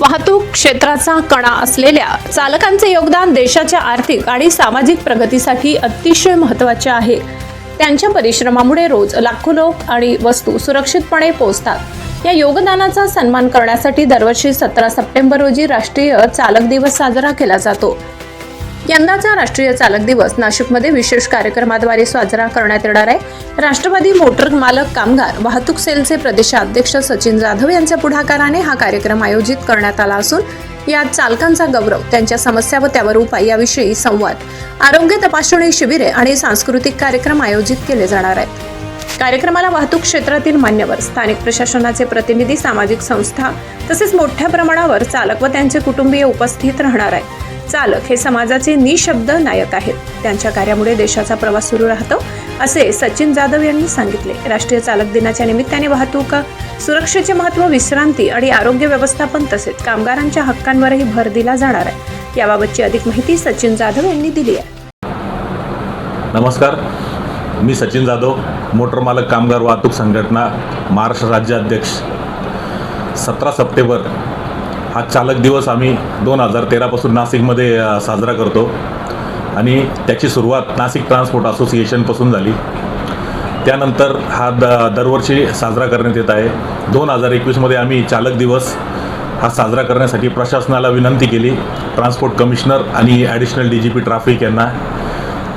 वाहतूक क्षेत्राचा कणा असलेल्या चालकांचे योगदान देशाच्या आर्थिक आणि सामाजिक प्रगतीसाठी अतिशय महत्त्वाचे आहे. त्यांच्या परिश्रमामुळे रोज लाखो लोक आणि वस्तू सुरक्षितपणे पोहोचतात. या योगदानाचा सन्मान करण्यासाठी दरवर्षी सतरा सप्टेंबर रोजी राष्ट्रीय चालक दिवस साजरा केला जातो. यंदाचा राष्ट्रीय चालक दिवस नाशिकमध्ये विशेष कार्यक्रमाद्वारे साजरा करण्यात येणार आहे. राष्ट्रवादी मोटर मालक कामगार वाहतूक सेलचे प्रदेशाध्यक्ष सचिन जाधव यांच्या पुढाकाराने हा कार्यक्रम आयोजित करण्यात आला असून यात चालकांचा गौरव त्यांच्या समस्या व त्यावर उपाय याविषयी संवाद आरोग्य तपासणी शिबिरे आणि सांस्कृतिक कार्यक्रम आयोजित केले जाणार आहेत. कार्यक्रमाला वाहतूक क्षेत्रातील मान्यवर स्थानिक प्रशासनाचे प्रतिनिधी सामाजिक संस्था तसेच मोठ्या प्रमाणावर चालक व त्यांचे कुटुंबीय उपस्थित राहणार आहे चालक हे समाजाचे निशब्द नायक आहेत. त्यांच्या कार्यामुळे देशाचा प्रवास सुरू राहतो असे सचिन जाधव यांनी सांगितले. राष्ट्रीय चालक दिनाच्या निमित्ताने वाहतूक सुरक्षेचे महत्त्व विश्रांती आणि आरोग्य व्यवस्थापन तसेच कामगारांच्या हक्कांवरही भर दिला जाणार आहे. याबाबतची अधिक माहिती सचिन जाधव यांनी दिली आहे. नमस्कार. मी सचिन जाधव मोटर मालक कामगार वाहतूक संघटना महाराष्ट्र राज्याध्यक्ष सतरा सप्टेंबर हा चालक दिवस आम्ही दोन हजार तेरापासून नाशिकमध्ये साजरा करतो. आणि त्याची सुरुवात नाशिक ट्रान्सपोर्ट असोसिएशनपासून झाली. त्यानंतर हा द दरवर्षी साजरा करण्यात येत आहे. दोन हजार एकवीसमध्ये आम्ही चालक दिवस हा साजरा करण्यासाठी प्रशासनाला विनंती केली. ट्रान्सपोर्ट कमिशनर आणि additional D G P traffic यांना.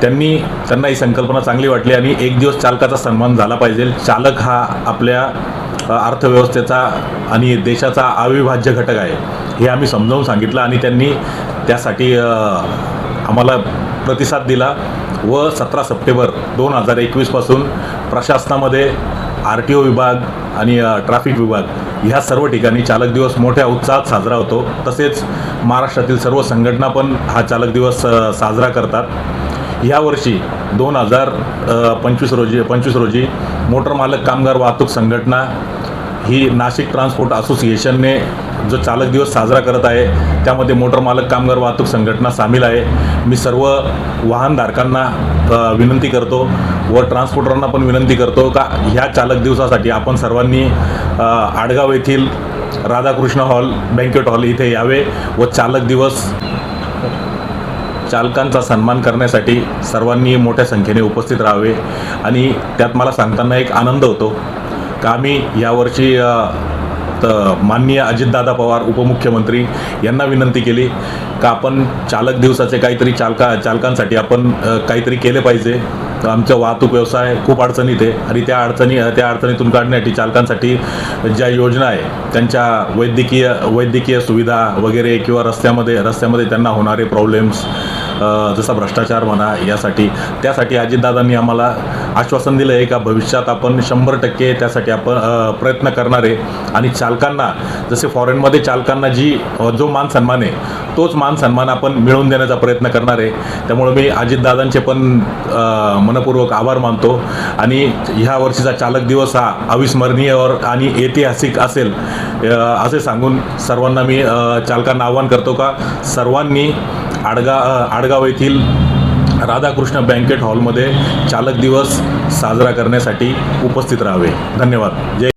त्यांनी त्यांना ही संकल्पना चांगली वाटली आणि एक दिवस चालकाचा सन्मान झाला पाहिजे. चालक हा आपल्या अर्थव्यवस्थेचा आणि देशाचा अविभाज्य घटक आहे हे आम्ही समजावून सांगितलं आणि त्यांनी त्यासाठी आम्हाला प्रतिसाद दिला व सतरा सप्टेंबर दोन हजार एकवीसपासून प्रशासनामध्ये आर टी ओ विभाग आणि ट्रॅफिक विभाग ह्या सर्व ठिकाणी चालक दिवस मोठ्या उत्साहात साजरा होतो. तसेच महाराष्ट्रातील सर्व संघटना पण हा चालक दिवस साजरा करतात. यावर्षी दोन हजार पंचवीस रोजी पंचवीस रोजी मोटर मालक कामगार वाहतूक संघटना ही नाशिक ट्रान्सपोर्ट असोसिएशनने जो चालक दिवस साजरा करत आहे त्यामध्ये मोटर मालक कामगार वाहतूक संघटना सामील आहे. मी सर्व वाहनधारकांना विनंती करतो व ट्रान्सपोर्टरांना पण विनंती करतो का ह्या चालक दिवसासाठी आपण सर्वांनी आडगाव येथील राधाकृष्ण हॉल बँकेट हॉल इथे यावे व चालक दिवस चालकांचा सन्मान करण्यासाठी सर्वांनी मोठ्या संख्येने उपस्थित राहावे. आणि त्यात मला सांगताना एक आनंद होतो का आम्ही यावर्षी तर माननीय अजितदादा पवार उपमुख्यमंत्री यांना विनंती केली का आपण चालक दिवसाचे काहीतरी चालका चालकांसाठी आपण काहीतरी केले पाहिजे. तर आमचा वाहतूक व्यवसाय खूप अडचणीत आहे आणि त्या अडचणी त्या अडचणीतून काढण्यासाठी चालकांसाठी ज्या योजना आहे त्यांच्या वैद्यकीय वैद्यकीय सुविधा वगैरे किंवा रस्त्यामध्ये रस्त्यामध्ये त्यांना होणारे प्रॉब्लेम्स जसा भ्रष्टाचार म्हणा यासाठी त्यासाठी अजितदादांनी आम्हाला आश्वासन दिलं आहे का भविष्यात आपण शंभर टक्के त्यासाठी आपण प्रयत्न करणार आहे. आणि चालकांना जसे फॉरेनमध्ये चालकांना जी जो मान सन्मान आहे तोच मान सन्मान आपण मिळवून देण्याचा प्रयत्न करणार आहे. त्यामुळे मी अजितदादांचे पण मनपूर्वक आभार मानतो. आणि ह्या वर्षीचा चालक दिवस हा अविस्मरणीय आणि ऐतिहासिक असेल. असे सांगून सर्वांना मी चालकांना आवाहन करतो का सर्वांनी आडगा आडगाव येथील राधाकृष्ण बँकेट हॉलमध्ये चालक दिवस साजरा करण्यासाठी उपस्थित राहावे. धन्यवाद. जय